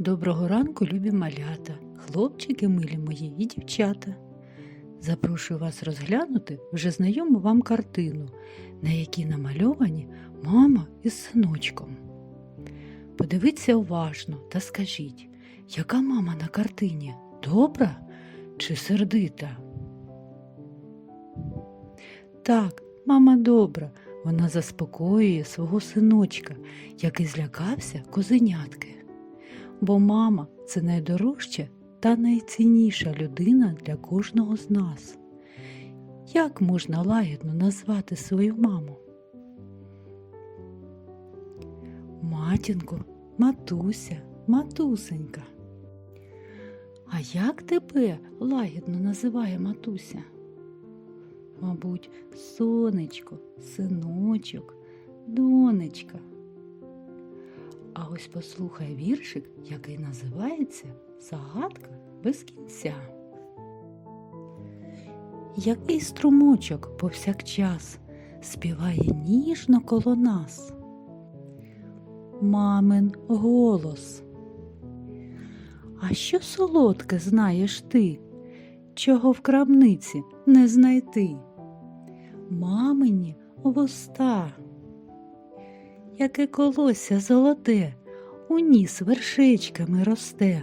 Доброго ранку, любі малята, хлопчики милі мої і дівчата. Запрошую вас розглянути вже знайому вам картину, на якій намальовані мама із синочком. Подивіться уважно та скажіть, яка мама на картині? Добра чи сердита? Так, мама добра. Вона заспокоює свого синочка, який злякався козенятки. Бо мама це найдорожча та найцінніша людина для кожного з нас. Як можна лагідно назвати свою маму? Матінко, матуся, матусенька. А як тебе лагідно називає матуся? Мабуть, сонечко, синочок, донечка. А ось послухай віршик, який називається Загадка без кінця. Який струмочок повсякчас співає ніжно коло нас? Мамин голос. А що солодке знаєш ти, чого в крамниці не знайти? Мамині вуста яке колосся золоте, у ніс вершечками росте.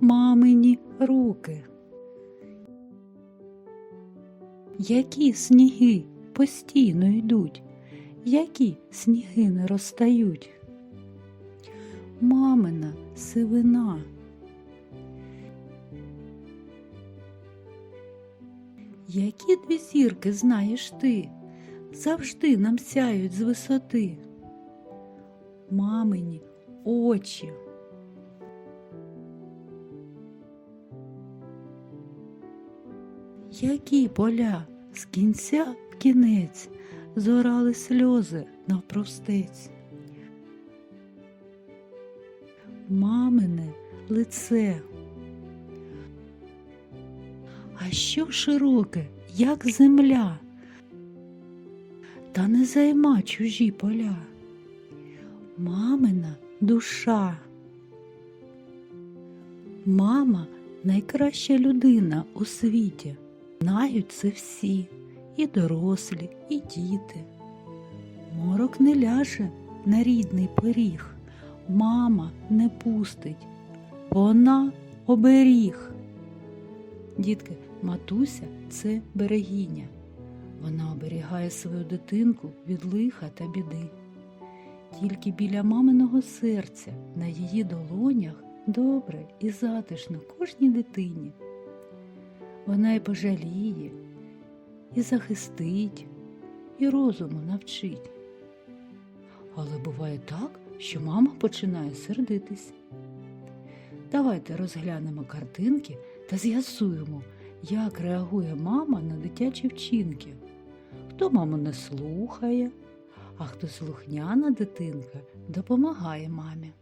Мамині руки. Які сніги постійно йдуть, які сніги не розстають. Мамина сивина. Які дві зірки знаєш ти? Завжди нам сяють з висоти. Мамині очі. Які поля з кінця в кінець зорали сльози навпростець. Мамине лице. А що широке, як земля, та не займа чужі поля. Мамина душа. Мама найкраща людина у світі. Знають це всі, і дорослі, і діти. Морок не ляже на рідний пиріг, мама не пустить, вона оберіг. Дітки, матуся це берегиня. Вона оберігає свою дитинку від лиха та біди. Тільки біля маминого серця на її долонях добре і затишно кожній дитині. Вона й пожаліє, і захистить, і розуму навчить. Але буває так, що мама починає сердитись. Давайте розглянемо картинки та з'ясуємо, як реагує мама на дитячі вчинки. Хто маму не слухає, а хто слухняна дитинка допомагає мамі.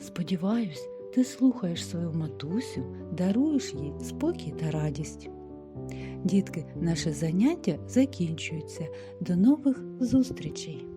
Сподіваюсь, ти слухаєш свою матусю, даруєш їй спокій та радість. Дітки, наше заняття закінчується. До нових зустрічей!